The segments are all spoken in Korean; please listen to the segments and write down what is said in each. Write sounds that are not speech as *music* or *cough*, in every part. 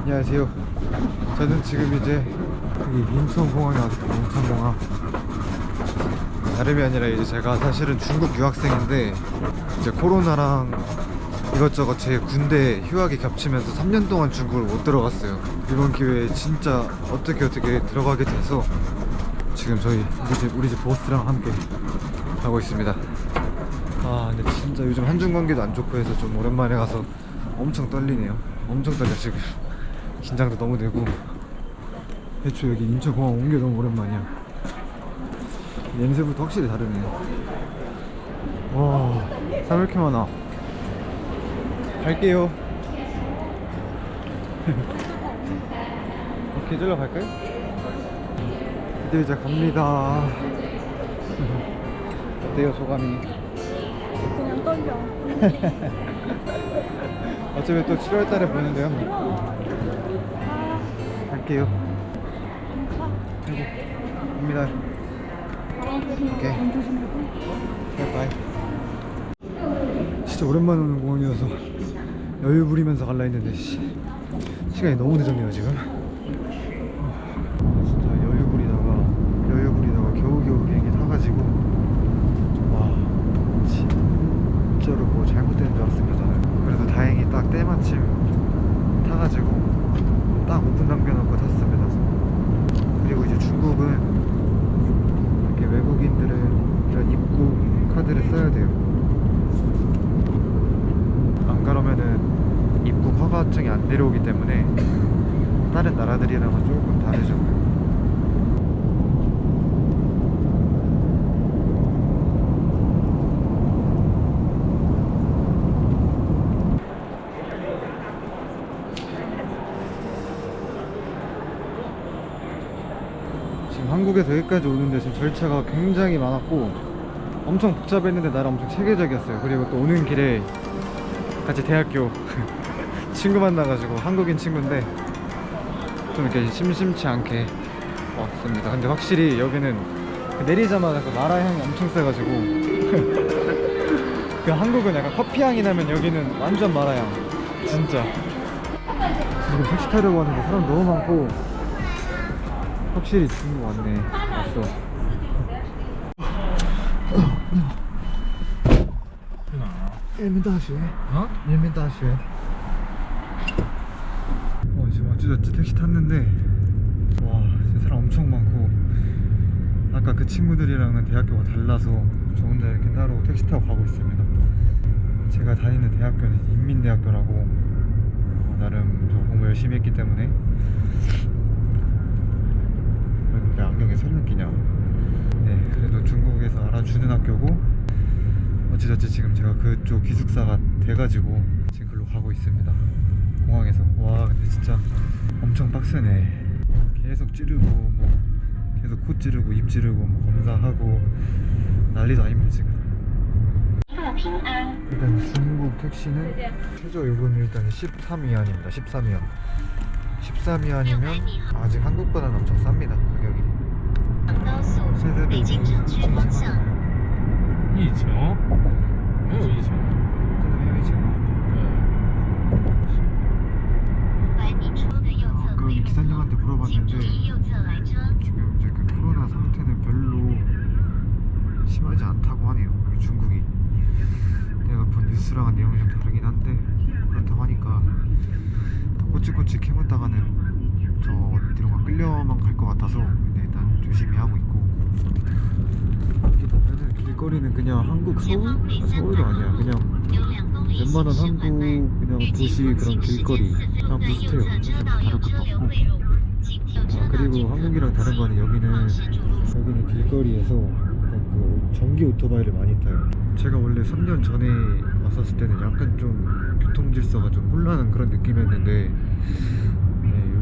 안녕하세요. 저는 지금 이제 여기 인천공항에 왔습니다. 인천공항. 다름이 아니라 이제 제가 사실은 중국 유학생인데 이제 코로나랑 이것저것 제 군대 휴학이 겹치면서 3년 동안 중국을 못 들어갔어요. 이번 기회에 진짜 어떻게 어떻게 들어가게 돼서 지금 저희 우리 집 우리 집 보스랑 함께 가고 있습니다. 아 근데 진짜 요즘 한중 관계도 안 좋고 해서 좀 오랜만에 가서 엄청 떨리네요. 엄청 떨려 지금. 긴장도 너무 되고. 애초에 여기 인천공항 온 게 너무 오랜만이야. 냄새부터 확실히 다르네. 와, 사람 왜 이렇게 많아? 갈게요. *laughs* 오케이, 절로 갈까요? 드디어 이제 갑니다. *laughs* 어때요, 소감이? 그냥 떨려. *laughs* 어차피 또 7월 달에 보는데요. 아이고, 갑니다. 오케이. 바이바이. 진짜 오랜만에 오는 공원이어서 여유 부리면서 갈라 했는데 씨, 시간이 너무 늦었네요 지금. 아, 진짜 여유 부리다가 여유 부리다가 겨우겨우 비행기 타가지고 와 진짜로 뭐 잘못된 줄 알았습니다 저는. 그래도 다행히 딱 때마침 타가지고 딱 5분 남겨놓고 탔습니다. 그리고 이제 중국은 이렇게 외국인들은 이런 입국 카드를 써야 돼요. 안 그러면은 입국 허가증이 안 내려오기 때문에 다른 나라들이랑은 조금 다르죠. 한국에서 여기까지 오는데 지금 절차가 굉장히 많았고 엄청 복잡했는데 나름 엄청 체계적이었어요. 그리고 또 오는 길에 같이 대학교 *laughs* 친구 만나가지고 한국인 친구인데 좀 이렇게 심심치 않게 왔습니다. 근데 확실히 여기는 그 내리자마자 그 마라 향이 엄청 세가지고 *laughs* 그 한국은 약간 커피 향이 나면 여기는 완전 마라 향. 진짜. 지금 택시 타려고 하는데 사람 너무 많고 확실히 중국 왔네. 왔어. 人民大学。啊？ 人民大学. 어, 지금 어찌저찌 택시 탔는데 와 진짜 사람 엄청 많고 아까 그 친구들이랑은 대학교가 달라서 저 혼자 이렇게 따로 택시 타고 가고 있습니다. 제가 다니는 대학교는 인민대학교라고 어, 나름 저 공부 열심히 했기 때문에 왜 그렇게 안경에 선을 끼냐 네 그래도 중국에서 알아주는 학교고 어찌저찌 지금 제가 그쪽 기숙사가 돼가지고 지금 글로 가고 있습니다. 공항에서. 와 근데 진짜 엄청 빡세네. 계속 찌르고 뭐 계속 코 찌르고 입 찌르고 뭐 검사하고 난리도 아닙니다 지금. 일단 중국 택시는 최저 요금이 일단 13위안입니다 13위안. 13위안이면 아직 한국보다는 엄청 쌉니다 가격이. 세대비 京城区方向，疫情？没有疫情。 五百米处的右侧 그 会有 기사님한테 请 물어봤는데 注意右侧来车。 지금 이제 그 코로나 상태는 별로 심하지 않다고 하네요. 여기 중국이. 내가 본 뉴스랑 한 내용이 좀 다르긴 한데 그렇다고 하니까 더 꼬치꼬치 캐묻다가는 저 어디론가 끌려만 갈 것 같아서 근데 일단 조심히 하고 있고 일단은 길거리는 그냥 한국 서울? 아, 서울도 아니야. 그냥 웬만한 한국 그냥 도시 그런 길거리 다 비슷해요. 다를 것도. 없고 아, 그리고 한국이랑 다른 거는 여기는 여기는 길거리에서 그 전기 오토바이를 많이 타요. 제가 원래 3년 전에 왔었을 때는 약간 좀 교통질서가 좀 혼란한 그런 느낌이었는데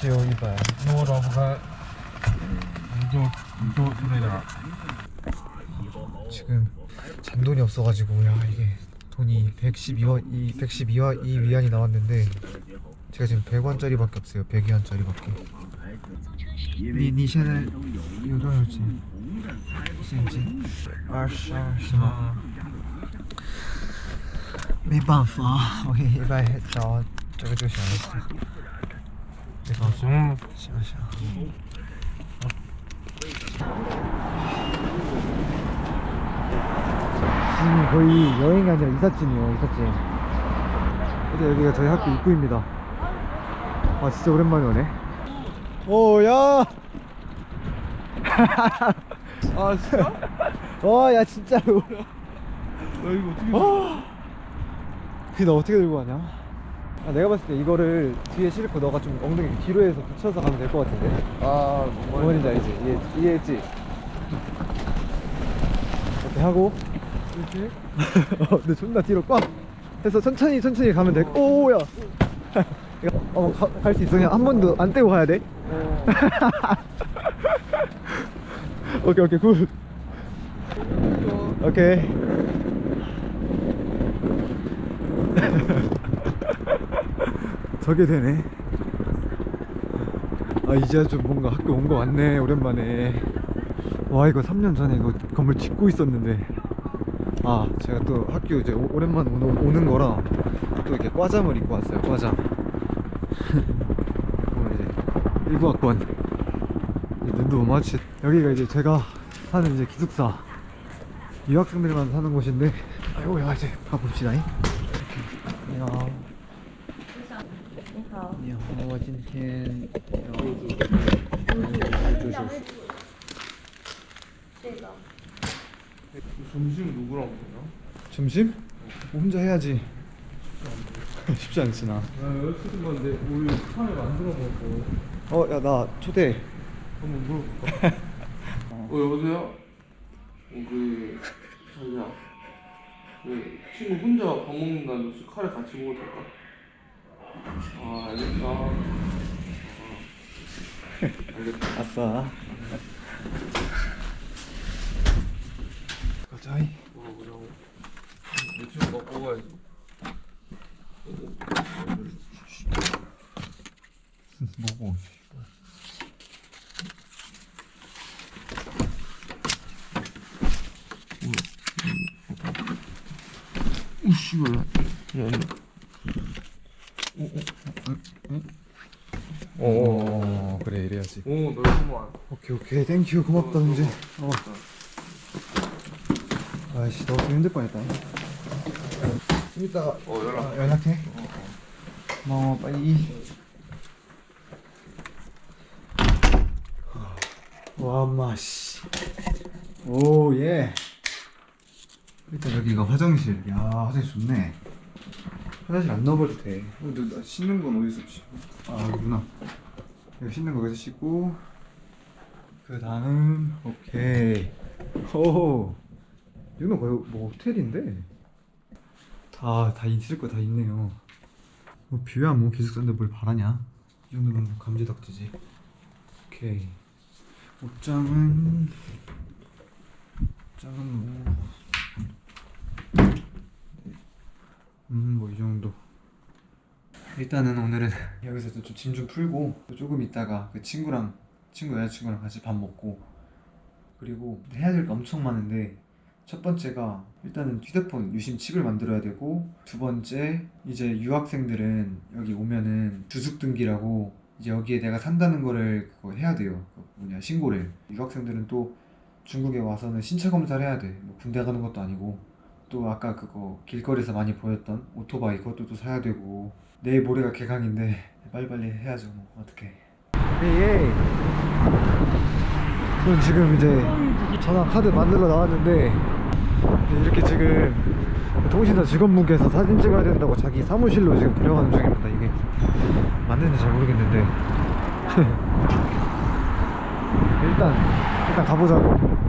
只有一百，那我找不开，你就你就就这点儿。 지금 잔돈이 없어가지고 야 이게 돈이 112원 이 112와 이 위안이 나왔는데 제가 지금 100원짜리밖에 없어요 100위안짜리밖에 你你现在有多少钱？现金二十二是吗？没办法，我给一百找这个就行了。 내가 좀 쉬어쉬어 지금 거의 여행이 아니라 이삿짐이에요 이삿짐. 근데 여기가 저희 학교 입구입니다. 아 진짜 오랜만에 오네. 어, 오야! *laughs* 아 진짜? 어야 진짜로. 야 이거 어떻게 아! 그게 나 어떻게 들고 가냐? 아, 내가 봤을 때 이거를 뒤에 싣고 너가 좀 엉덩이 뒤로 해서 붙여서 가면 될 것 같은데 아 뭔지 알지? 이해, 이해했지? 이렇게 하고 이렇게? *laughs* 어, 근데 존나 뒤로 꽉 해서 천천히 천천히 가면 돼. 오야. *laughs* 어, 갈 수 있어. 그냥 한 번도 안 떼고 가야 돼. 어. *laughs* 오케이 오케이 굿. 오케이. 저게 되네. 아 이제 좀 뭔가 학교 온 거 같네 오랜만에. 와 이거 3년 전에 이거 건물 짓고 있었는데. 아 제가 또 학교 이제 오, 오랜만에 오는, 오는 거라 또 이렇게 과잠을 입고 왔어요 과잠 *laughs* 오늘 이제 19학번 눈도 못 마치 여기가 이제 제가 사는 이제 기숙사 유학생들만 사는 곳인데 아이고 야 이제 가봅시다 잉. can 점심 누구랑 먹냐? 점심? 뭐 혼자 해야지 *laughs* 쉽지 않지 아, 어, 나. 나 여자친구인데 우리 차에 만들어 먹고 어 야 나 초대. 한번 물어볼까? *laughs* 어 여보세요? 어, 그 자기야 그 친구 혼자 밥 먹는다면서 카레 같이 먹어도 될까? 아 알겠다 아, 아싸. 가자이. 먹어보자고 내 친구 밥 먹어야지 뭐고? 우씨 왜 야, 어, 그래 이래야지. 오 넓구만 오케이 오케이 땡큐 고맙다 은재. 어. 아이씨 너좀 힘들 뻔했다. 좀 이따가 어 연락 아, 연락해. 고마워 빨리. 와 엄마 씨. 오 예. 일단 여기가 화장실. 야 화장실 좋네. 화장실 안 넣어버려도 돼. 어, 너, 나 씻는 건 어디서 씻어? 아 여기구나. 여기 씻는 거 여기서 씻고. 그 다음 오케이. 호. 여기는 거의 뭐 호텔인데. 다, 다 있을 거 다 있네요. 뭐 뷰야 뭐 기숙사인데 뭘 바라냐? 이 정도면 뭐 감지덕지지. 오케이. 옷장은 옷장은 뭐. 음, 뭐 이 정도. 일단은 오늘은 *laughs* 여기서 좀 짐 좀 풀고 또 조금 있다가 그 친구랑 친구 여자친구랑 같이 밥 먹고 그리고 해야 될 게 엄청 많은데 첫 번째가 일단은 휴대폰 유심 칩을 만들어야 되고 두 번째 이제 유학생들은 여기 오면은 주숙 등기라고 이제 여기에 내가 산다는 거를 그거 해야 돼요. 그 뭐냐 신고를. 유학생들은 또 중국에 와서는 신체 검사를 해야 돼. 뭐 군대 가는 것도 아니고 또 아까 그거 길거리에서 많이 보였던 오토바이 그것도 또 사야 되고 내일 모레가 개강인데 빨리빨리 해야죠. 뭐 어떻게? 예예. 저는 지금 이제 전화 카드 만들러 나왔는데 이렇게 지금 통신사 직원분께서 사진 찍어야 된다고 자기 사무실로 지금 데려가는 중입니다. 이게 맞는지 잘 모르겠는데 *laughs* 일단 일단 가보자고.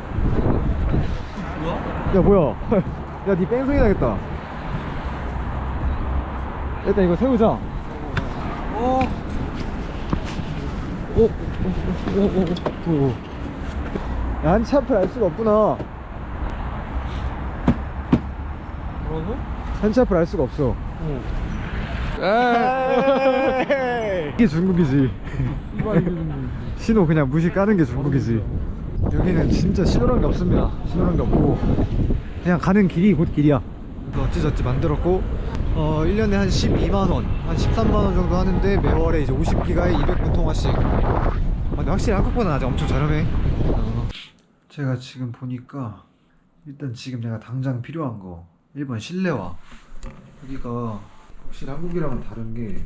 야, 뭐야? 야, 니 뺑소니 나겠다. 일단 이거 세우자. 어? 오, 오, 오, 오, 오, 오. 야, 한치 앞을 알 수가 없구나. 뭐라고? 한치 앞을 알 수가 없어. 에이 이게 중국이지. 신호 그냥 무시 까는 게 중국이지. 여기는 진짜 신호란 게 없습니다. 신호란 게 없고 그냥 가는 길이 곧 길이야. 어찌저찌 만들었고 어 1년에 한 12만 원, 한 13만 원 정도 하는데 매월에 이제 50기가에 200분 통화씩. 아, 근데 확실히 한국보다 아직 엄청 저렴해. 어. 제가 지금 보니까 일단 지금 내가 당장 필요한 거 1번 실내화. 여기가 확실히 한국이랑은 다른 게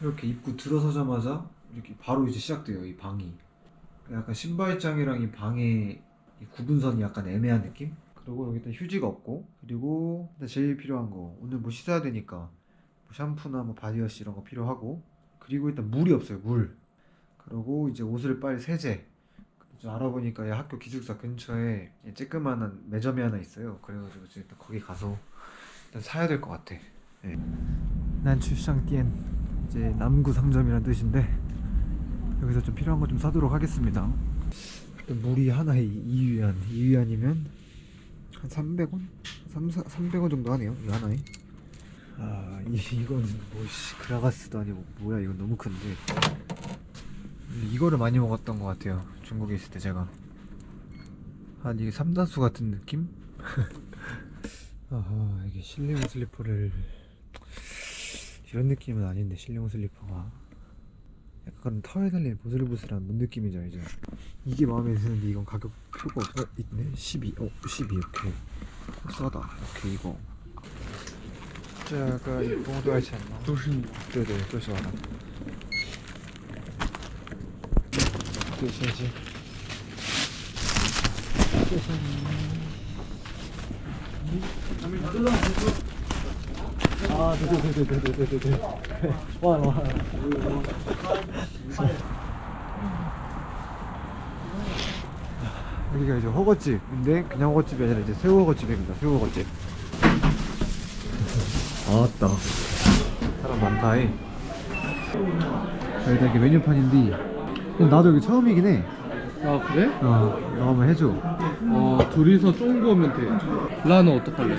이렇게 입구 들어서자마자 이렇게 바로 이제 시작돼요 이 방이 약간 신발장이랑 이 방의 이 구분선이 약간 애매한 느낌? 그리고 여기 일단 휴지가 없고 그리고 일단 제일 필요한 거 오늘 뭐 씻어야 되니까 뭐 샴푸나 뭐 바디워시 이런 거 필요하고 그리고 일단 물이 없어요 물 그리고 이제 옷을 빨 세제 좀 알아보니까 이 학교 기숙사 근처에 이 쬐끄만한 매점이 하나 있어요 그래가지고 지금 일단 거기 가서 일단 사야 될 것 같아 네. 난추샹띠엔 이제 남구 상점이란 뜻인데 여기서 좀 필요한 거 좀 사도록 하겠습니다. 일단 물이 하나에 2위안, 2위안이면 한 300원? 3, 300원 정도 하네요. 이 하나에. 아, 이, 이건 뭐씨 그라가스도 아니고 뭐야 이건 너무 큰데. 이거를 많이 먹었던 것 같아요. 중국에 있을 때 제가. 한 이게 삼다수 같은 느낌? *laughs* 아하 이게 실내용 슬리퍼를 이런 느낌은 아닌데 실내용 슬리퍼가 약간 털에 달린 보슬보슬한 뭔 느낌인지 알죠? 이게 마음에 드는데 이건 가격 표가 없- 어 있네 12, 어 12, 오케이 어, 싸다 오케이 이거 这个一共多少钱呢？都是你对对，都是我的。对，谢谢。谢谢你。啊，对 아, 네, 네, 네, 네, 네, 네, 네. 와, 와. 여기가 이제 허거집인데 그냥 허거집이 아니라 이제 새우 허거집입니다. 새우 허거집. 아따. 사람 많다이. 여기다 이게 메뉴판인데 나도 여기 처음이긴 해. 아 그래? 어, 너 한번 해줘. 어 둘이서 쫑 구우면 돼. 라는 어떡할래?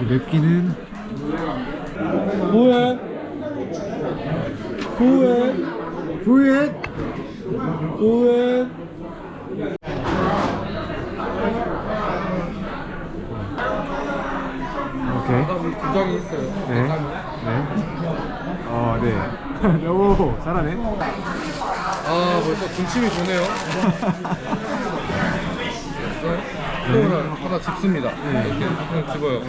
이 맵기는 뭐해? 뭐해? 부엣. 뭐해? 오케이. 장이 있어요 네. 네. 어, 네. *laughs* 오, 잘하네. 아 벌써 군침이 도네요 소원을 *laughs* 하나 짚습니다 이렇게 그냥 집어요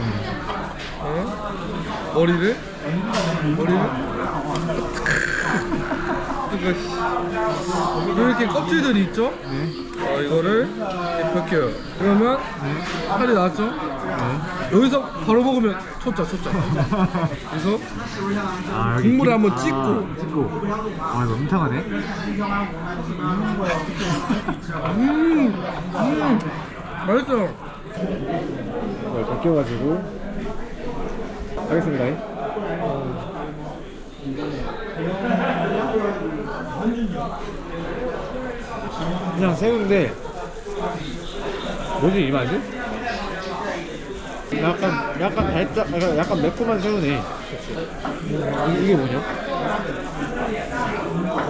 네. 머리를 머리를 이거 이렇게 껍질들이 있죠? 네. 어, 이거를 이렇게 벗겨요 그러면 살이 나왔죠? 여기서 바로 먹으면 초짜 초짜 그래서 아, 여기 국물을 김- 한번 아, 찍고. 찍고. 아, 이거 엄청하네. 음, 음, 맛있어요 이걸 벗겨가지고 하겠습니다. 그냥 새우인데 뭐지 이 맛이? 약간 약간 달짝 약간, 약간 매콤한 새우네. 이- 이게 뭐냐?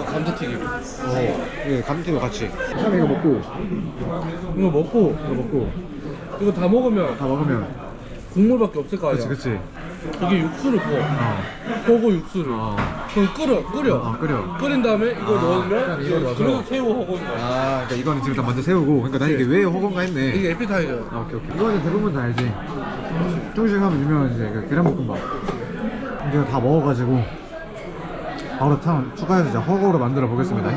감자튀김 어, 이게 감튀도 같이. 처음 이거 먹고 이거 먹고 이거 먹고 이거 다 먹으면 다 먹으면 국물밖에 없을 거 아니야 그치. 이게 육수를 부어 어. 보고 육수를 어. 그럼 끓여 끓여 어, 끓여. 끓인 다음에 이거 아, 넣으면 이거 넣어서. 그래서 새우 허건 거야 아, 그러니까 이거는 지금 다 먼저 세우고, 그러니까 난 이게 왜 허건가 했네. 이게 에피타이저 아, 오케이 오케이. 이거는 대부분 다 알지. 중식 하면 유명한 이제 그 계란볶음밥. 이제 다 먹어가지고 바로 탕 추가해서 이제 허거로 만들어 보겠습니다.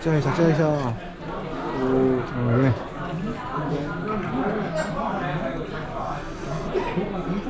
짜이샤 짜이샤. 오, 어, 예.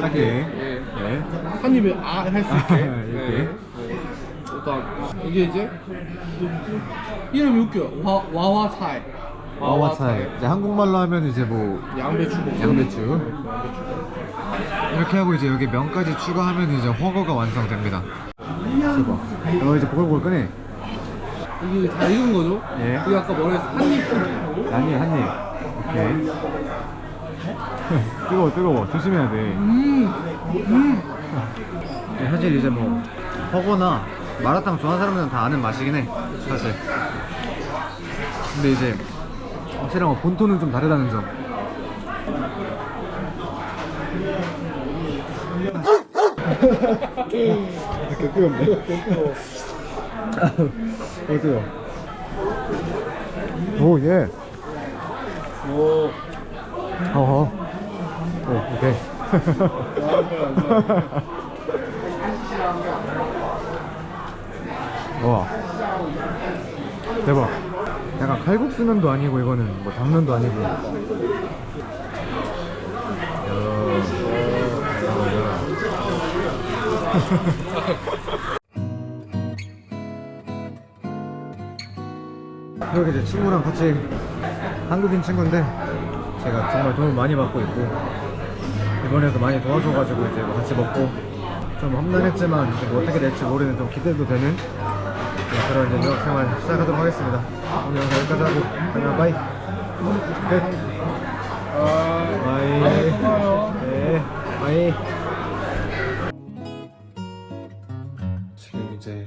작게. 예. 네. 한 입에 아 할 수 있게. *laughs* 이렇게. 예. 일단 이게 이제 이름이 웃겨. 와 와와차이. 와와차이. 이제 한국말로 하면 이제 뭐 양배추 볶음. 양배추. 이렇게 하고 이제 여기 면까지 추가하면 이제 허거가 완성됩니다. 대박. 이거 이제 보글보글 끄네. 이게 다 익은 거죠? 예. 이게 아까 뭐라 했어? 한입 한입 한입. 오케이. 뜨거워 뜨거워 조심해야 돼. 음. 음. 사실 이제 뭐 허거나 마라탕 좋아하는 사람들은 다 아는 맛이긴 해 사실. 근데 이제 확실한 건 본토는 좀 다르다는 점. 이렇게 뜨겁네. 어 뜨거. 오 예. 오. 어허. 오 오케이. 와. *laughs* 대박. 약간 칼국수면도 아니고 이거는 뭐 당면도 아니고. 야. 여기 이제 친구랑 같이 한국인 친구인데 제가 정말 도움을 많이 받고 있고 이번에도 많이 도와줘가지고 이제 뭐 같이 먹고 좀 험난했지만 이제 뭐 어떻게 될지 모르는 좀 기대도 되는 네, 그런 이제 유학 생활 시작하도록 하겠습니다. 오늘 영상 여기까지 하고 그냥 바이. 끝. 바이. 네. 바이. 지금 이제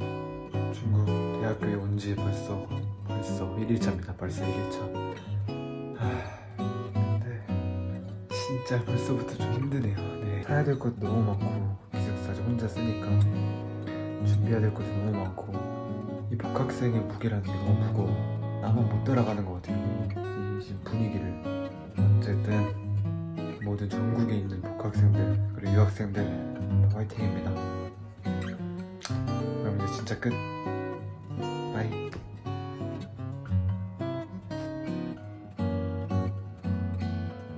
중국 대학교에 온 지 벌써 벌써 1일차입니다. 벌써 1일차. 진짜 벌써부터 좀 힘드네요. 네. 사야 될 것도 너무 많고 기숙사를 혼자 쓰니까 준비해야 될 것도 너무 많고 이 복학생의 무게라는 게 너무 무거워. 나만 못 따라가는 것 같아요. 이 지금 분위기를. 어쨌든 모든 전국에 있는 복학생들 그리고 유학생들 다 화이팅입니다. 그럼 이제 진짜 끝.